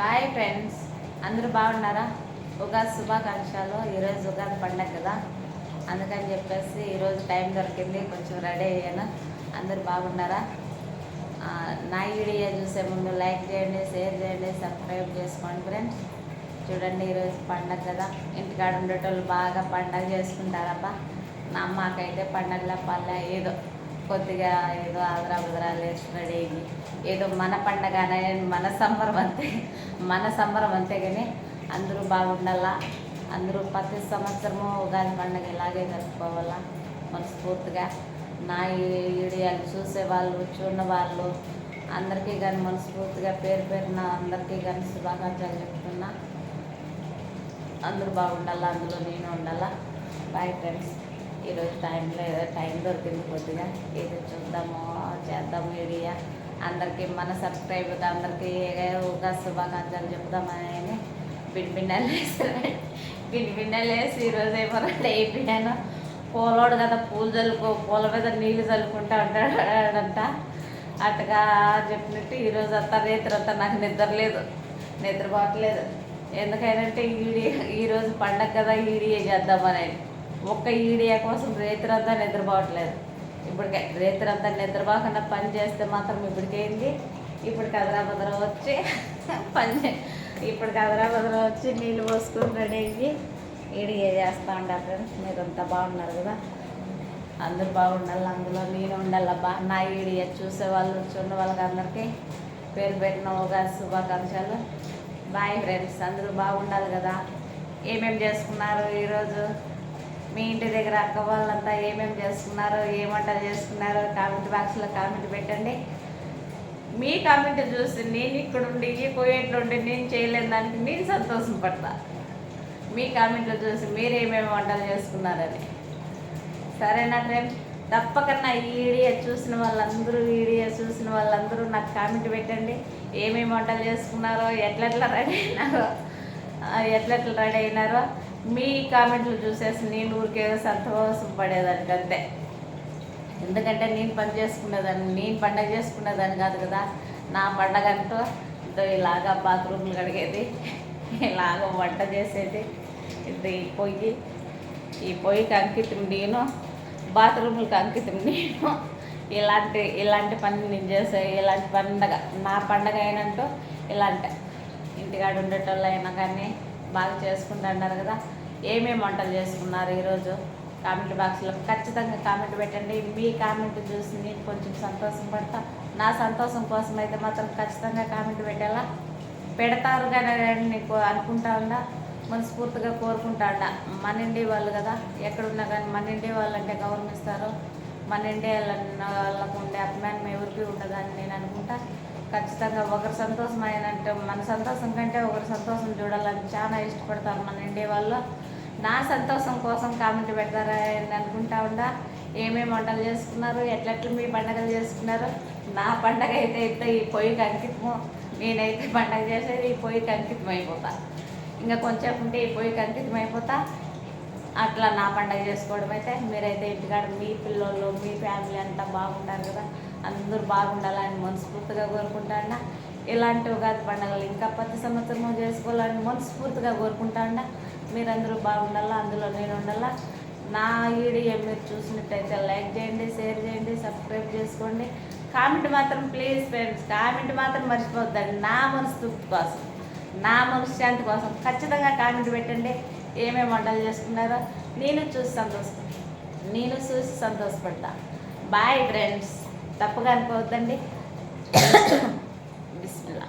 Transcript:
Bye friends అందరూ బాగున్నారా? ఉగాది శుభాకాంక్షలు. ఈరోజు ఉగాది పండగ కదా. అందుకని చెప్పేసి ఈరోజు టైం దొరికింది. కొంచెం రెడీ అయ్యాను. అందరూ బాగున్నారా? నా వీడియో చూసే ముందు లైక్ చేయండి షేర్ చేయండి సబ్స్క్రైబ్ చేసుకోండి ఫ్రెండ్స్ చూడండి ఈరోజు పండగ కదా. ఇంటికాడ ఉండేటోళ్ళు బాగా పండగ చేసుకుంటారబ్బా. నా అమ్మకైతే పండగల పల్లె ఏదో. కొద్దిగా ఏదో ఆదరా బుదరా వేసి రెడీ ఏదో మన పండగ అనే మన సంబరం అంతే. మన సంబరం అంతే కానీ అందరూ బాగుండాలా? అందరూ ప్రతి సంవత్సరము ఉగాది పండగ ఇలాగే జరుపుకోవాలా? మనస్ఫూర్తిగా. నా ఈ వీడియోలు చూసేవాళ్ళు చూడని వాళ్ళు అందరికీ కానీ మనస్ఫూర్తిగా పేరు పేరున అందరికీ కానీ శుభాకాంక్షలు చెప్తున్నా. అందరూ బాగుండాలా? అందులో నేను ఉండాలా? బాయ్ ఫ్రెండ్స్ ఈరోజు టైం లేదు టైం దొరికింది కొద్దిగా. ఏదో చూద్దాము చేద్దాము వీడియో అందరికీ మన సబ్స్క్రైబర్ అందరికీ ఒక శుభాకాంక్షలు చెప్దామని పిండి పిండాలు వేసి పిండి వేసి ఈరోజు ఏమో రెడీ అయిపోయాను. పూలోడు కదా పూలు చల్లుకో పూల మీద నీళ్ళు చల్లుకుంటా ఉంటాడంట. అట్టగా చెప్పినట్టు ఈరోజు అంతా రేత్రి అంతా నాకు నిద్ర లేదు. నిద్రపోవట్లేదు. అంటే యూడియా ఈరోజు పండగ కదా ఈడియే చేద్దామని. ఒక్క ఈడియా కోసం రేత్రి నిద్రపోవట్లేదు. ఇప్పటికే రేత్రి నిద్రపోకుండా పని చేస్తే మాత్రం ఇప్పటికేంది? ఇప్పుడు కదరాబద్ర వచ్చి పని చే- ఇప్పుడు కదరాబద్ర వచ్చి నీళ్ళు పోసుకొని రెడీ అయ్యి ఈడియా చేస్తూ ఉంటారు ఫ్రెండ్స్. మీరంతా బాగున్నారు కదా? అందరూ బాగుండాలి అందులో నేను ఉండాలబ్బా నా ఈడియా చూసే వాళ్ళు చూడ వాళ్ళకి అందరికీ పేరు పెట్టిన ఒక శుభాకాంక్షలు. బాయ్ ఫ్రెండ్స్ అందరూ బాగుండాలి కదా? ఏమేమి చేసుకున్నారు ఈరోజు? మీ ఇంటి దగ్గర అక్క వాళ్ళంతా ఏమేమి చేసుకున్నారో ఏ వంటలు చేసుకున్నారో కామెంట్ బాక్స్లో కామెంట్ పెట్టండి. మీ కామెంట్ చూసి నేను ఇక్కడ ఉండి ఈ ఉండి నేను చేయలేని దానికి నేను సంతోషం పడతా. మీ కామెంట్లు చూసి మీరు ఏమేమి వంటలు చేసుకున్నారని. సరేనా ఫ్రెండ్ తప్పకుండా ఈ వీడియో చూసిన వాళ్ళందరూ వీడియో చూసిన వాళ్ళందరూ నాకు కామెంట్ పెట్టండి. ఏమేమి వంటలు చేసుకున్నారో ఎట్లెట్లా రెడీ అయినారో ఆ, ఎట్లెట్లా రెడీ అయినారో మీ కామెంట్లు చూసేసి నేను ఊరికే సంతోషం పడేదానికి అంతే. ఎందుకంటే నేను పని చేసుకునేదాన్ని నేను పండగ చేసుకునేదాన్ని కాదు కదా. నా పండగ అంటూ ఇదో ఇలాగా బాత్రూమ్లు కడిగేది ఇలాగ వంట చేసేది ఇది ఈ పొయ్యి ఈ పొయ్యికి అంకితం నేను బాత్రూమ్లకు అంకితం నేను. ఇలాంటి ఇలాంటి పని నేను చేసే ఇలాంటి పండగ నా పండగ అయినట్టు ఇలాంటి. ఇంటికాడ ఉండేటోళ్ళు అయినా కానీ బాగా చేసుకుంటున్నారు కదా. ఏమేమి వంటలు చేసుకున్నారు ఈరోజు? కామెంట్ బాక్స్లో ఖచ్చితంగా కామెంట్ పెట్టండి. మీ కామెంట్ చూసి నేను కొంచెం సంతోషం పడతా. నా సంతోషం కోసం అయితే మాత్రం ఖచ్చితంగా కామెంట్ పెట్టాలా? పెడతారు కానీ నీకు అనుకుంటా ఉండా? మనస్ఫూర్తిగా కోరుకుంటా ఉండా? మన ఇండి వాళ్ళు కదా. ఎక్కడున్నా కానీ మన ఇండి వాళ్ళు అంటే గౌరవిస్తారు. మన ఇండి వాళ్ళకు ఉండే అభిమానం ఎవరికి ఉండదని నేను అనుకుంటా. ఖచ్చితంగా ఒకరి సంతోషం అయినట్టు మన సంతోషం కంటే ఒకరి సంతోషం చూడాలని చాలా ఇష్టపడతారు మన ఇండియా వాళ్ళు. నా సంతోషం కోసం కామెంట్ పెడతారా అని అనుకుంటా ఉండా. ఏమేమి వంటలు చేసుకున్నారు ఎట్లెట్లు మీ పండగలు చేసుకున్నారు? నా పండగ అయితే అయితే ఈ పొయ్యికి అంకితము నేనైతే పండగ చేసేది ఈ పొయ్యికి అంకితం అయిపోతా ఇంకా కొంచెం ఉంటే ఈ పొయ్యికి అంకితం అయిపోతా అట్లా నా పండగ చేసుకోవడం అయితే మీరైతే ఇంటికాడ మీ పిల్లలు మీ ఫ్యామిలీ అంతా బాగుంటారు కదా. అందరూ బాగుండాలని మనస్ఫూర్తిగా కోరుకుంటాండా ఇలాంటి ఉగాది పండుగలు ఇంకా ప్రతి సంవత్సరం చేసుకోవాలని మనస్ఫూర్తిగా కోరుకుంటాండా మీరందరూ బాగుండాలా? అందులో నేను ఉండాలా? నా వీడియో మీరు చూసినట్టయితే లైక్ చేయండి షేర్ చేయండి సబ్స్క్రైబ్ చేసుకోండి. కామెంట్ మాత్రం ప్లీజ్ ఫ్రెండ్స్ కామెంట్ మాత్రం మర్చిపోద్దండి నా మనస్తృప్తి కోసం నా మనశ్శాంతి కోసం ఖచ్చితంగా కామెంట్ పెట్టండి. ఏమేమి వంటలు చేసుకున్నారో నేను చూసి సంతోష నేను చూసి సంతోషపడతా. బాయ్ ఫ్రెండ్స్ తప్పుగా అనుకోవద్దండి. బిస్మిల్లా